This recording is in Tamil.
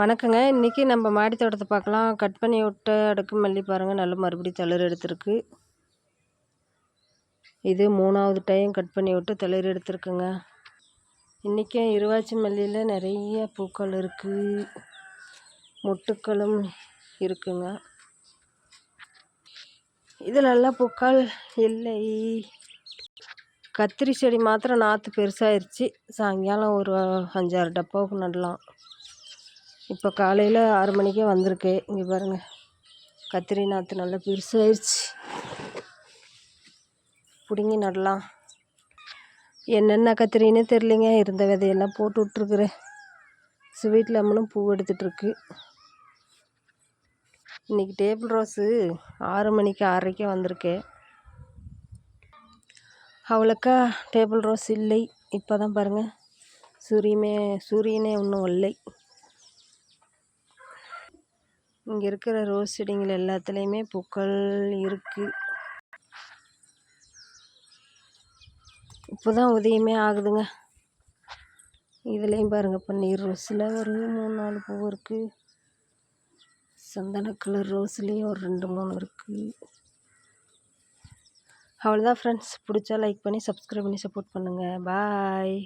வணக்கங்க. இன்றைக்கி நம்ம மாடி தோட்டத்தை பார்க்கலாம். கட் பண்ணி விட்ட அடுக்கு மல்லி பாருங்கள் நல்ல மறுபடியும் தளிர் எடுத்திருக்கு. இது மூணாவது டைம் கட் பண்ணி விட்டு தளிர் எடுத்திருக்குங்க. இன்றைக்கும் இருவாச்சி மல்லியில் நிறைய பூக்கள் இருக்குது மொட்டுக்களும் இருக்குங்க. நல்லா பூக்கள் இல்லை. கத்திரி செடி மாத்திரம் நாற்று பெருசாகிருச்சு சாயங்காலம் ஒரு அஞ்சாறு டப்பாவுக்கு நடலாம். இப்போ காலையில் ஆறு மணிக்கே வந்திருக்கு. இங்கே பாருங்கள் கத்திரி நாற்று நல்லா பெருசாகிடுச்சு பிடுங்கி நடலாம். என்னென்ன கத்திரின்னு தெரிலிங்க இருந்த விதையெல்லாம் போட்டு விட்ருக்குறேன் ஸ்வீட் லெமனும் பூ எடுத்துகிட்ருக்கு. இன்றைக்கி டேபிள் ரோஸு ஆறு மணிக்கு ஆறரைக்கே வந்திருக்கேன் அவ்வளோக்கா டேபிள் ரோஸ் இல்லை. இப்போ தான் பாருங்கள் சூரியமே சூரியனே ஒன்றும் இல்லை. இங்கே இருக்கிற ரோஸ் செடிங்கள் எல்லாத்துலேயுமே பூக்கள் இருக்குது இப்போ தான் உதயமே ஆகுதுங்க. இதுலேயும் பாருங்கள் பன்னீர் ரோஸில் ஒரு மூணு நாலு பூ இருக்குது சந்தன கலர் ரோஸ்லேயும் ஒரு ரெண்டு மூணு இருக்குது அவ்வளோதான் ஃப்ரெண்ட்ஸ் பிடிச்சா லைக் பண்ணி சப்ஸ்கிரைப் பண்ணி சப்போர்ட் பண்ணுங்கள் பாய்